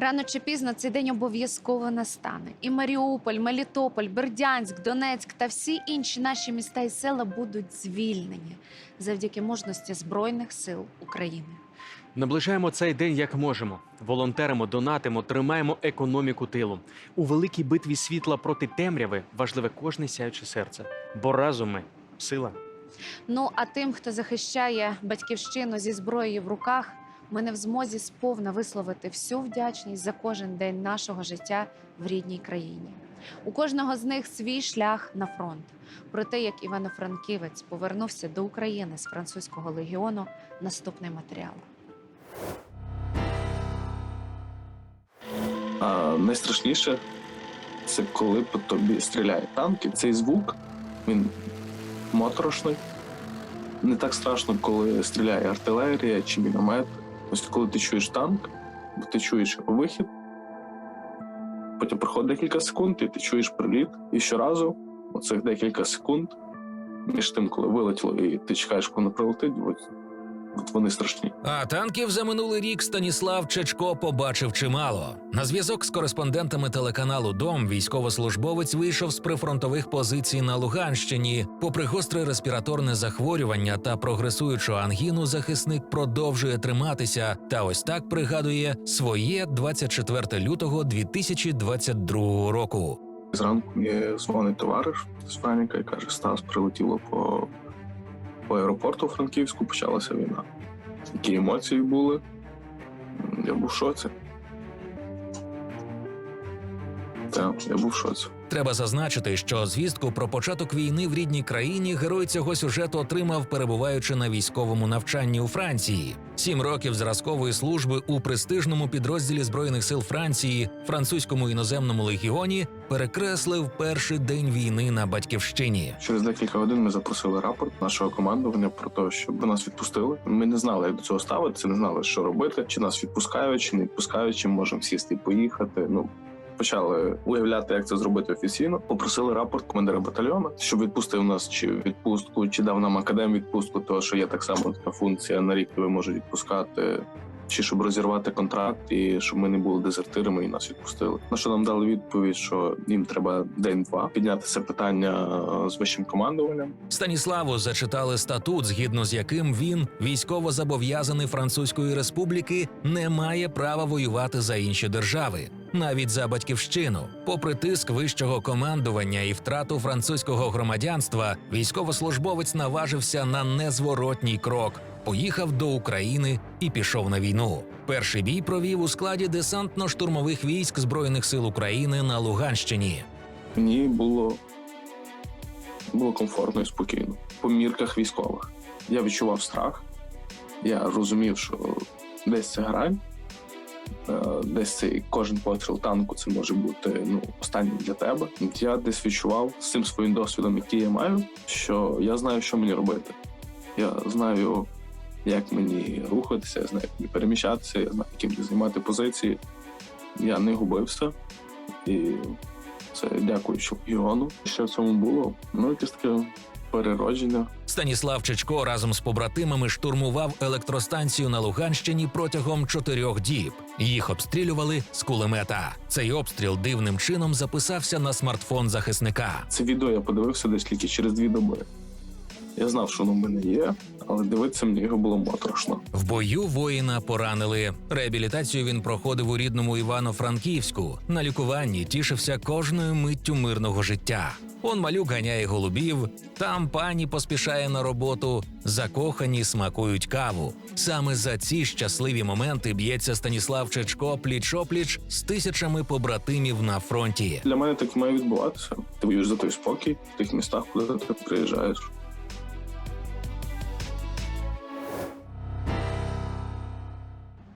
Рано чи пізно цей день обов'язково настане. І Маріуполь, Мелітополь, Бердянськ, Донецьк та всі інші наші міста і села будуть звільнені завдяки мужності Збройних сил України. Наближаємо цей день як можемо. Волонтеримо, донатимо, тримаємо економіку тилу. У великій битві світла проти темряви важливе кожне сяюче серце. Бо разом ми сила. Ну а тим, хто захищає батьківщину зі зброєю в руках, ми не в змозі сповна висловити всю вдячність за кожен день нашого життя в рідній країні. У кожного з них свій шлях на фронт. Про те, як Івано-Франківець повернувся до України з французького легіону, наступний матеріал. А найстрашніше це коли по тобі стріляють танки. Цей звук він моторошний. Не так страшно, коли стріляє артилерія чи міномет. Ось коли ти чуєш танк, ти чуєш вихід. Потім проходить декілька секунд, і ти чуєш приліт. І щоразу, оцих декілька секунд, між тим, коли вилетіло, і ти чекаєш, коли воно прилетить, вони страшні. А танків за минулий рік Станіслав Чечко побачив чимало. На зв'язок з кореспондентами телеканалу Дом військовослужбовець вийшов з прифронтових позицій на Луганщині. Попри гостре респіраторне захворювання та прогресуючу ангіну, захисник продовжує триматися. Та ось так пригадує своє 24 лютого 2022 року. Зранку мені дзвонить товариш з Франіка і каже: Стас прилетіло по, по аеропорту Франківську, почалася війна. Які емоції були? Я був в шоці. Так, я був в шоці. Треба зазначити, що звістку про початок війни в рідній країні герой цього сюжету отримав, перебуваючи на військовому навчанні у Франції. Сім років зразкової служби у престижному підрозділі збройних сил Франції, французькому іноземному легіоні, перекреслив перший день війни на батьківщині. Через декілька годин ми запросили рапорт нашого командування про те, щоб нас відпустили. Ми не знали, як до цього ставитися, не знали, що робити, чи нас відпускають, чи не відпускають, чи можемо сісти і поїхати. Ну почали уявляти, як це зробити офіційно. Попросили рапорт командира батальйону, щоб відпустив нас чи відпустку, чи дав нам академ відпустку, того що є так само така функція на рік, тебе можуть відпускати. Чи щоб розірвати контракт, і щоб ми не були дезертирами і нас відпустили. На що нам дали відповідь, що їм треба день-два підняти це питання е, з вищим командуванням. Станіславу зачитали статут, згідно з яким він, військово зобов'язаний Французької республіки, не має права воювати за інші держави, навіть за батьківщину. Попри тиск вищого командування і втрату французького громадянства, військовослужбовець наважився на незворотній крок. Поїхав до України і пішов на війну. Перший бій провів у складі десантно-штурмових військ Збройних сил України на Луганщині. Мені було, було комфортно і спокійно. По мірках військових. Я відчував страх. Я розумів, що десь це грань, десь цей кожен постріл танку це може бути ну, останнім для тебе. Я десь відчував з цим своїм досвідом, який я маю, що я знаю, що мені робити. Я знаю, як мені рухатися, я знаю, як мені переміщатися, я знаю, мені займати позиції. Я не губився. І це дякуючи Іону. Що в цьому було? Ну, якесь таке переродження. Станіслав Чечко разом з побратимами штурмував електростанцію на Луганщині протягом чотирьох діб. Їх обстрілювали з кулемета. Цей обстріл дивним чином записався на смартфон захисника. Це відео я подивився десь тільки через дві доби. Я знав, що воно в мене є, але дивитися мені його було моторошно. В бою воїна поранили. Реабілітацію він проходив у рідному Івано-Франківську. На лікуванні тішився кожною миттю мирного життя. Он малюк ганяє голубів, там пані поспішає на роботу, закохані смакують каву. Саме за ці щасливі моменти б'ється Станіслав Чечко пліч-опліч з тисячами побратимів на фронті. Для мене так має відбуватися. Ти воюєш за той спокій в тих містах, куди ти приїжджаєш.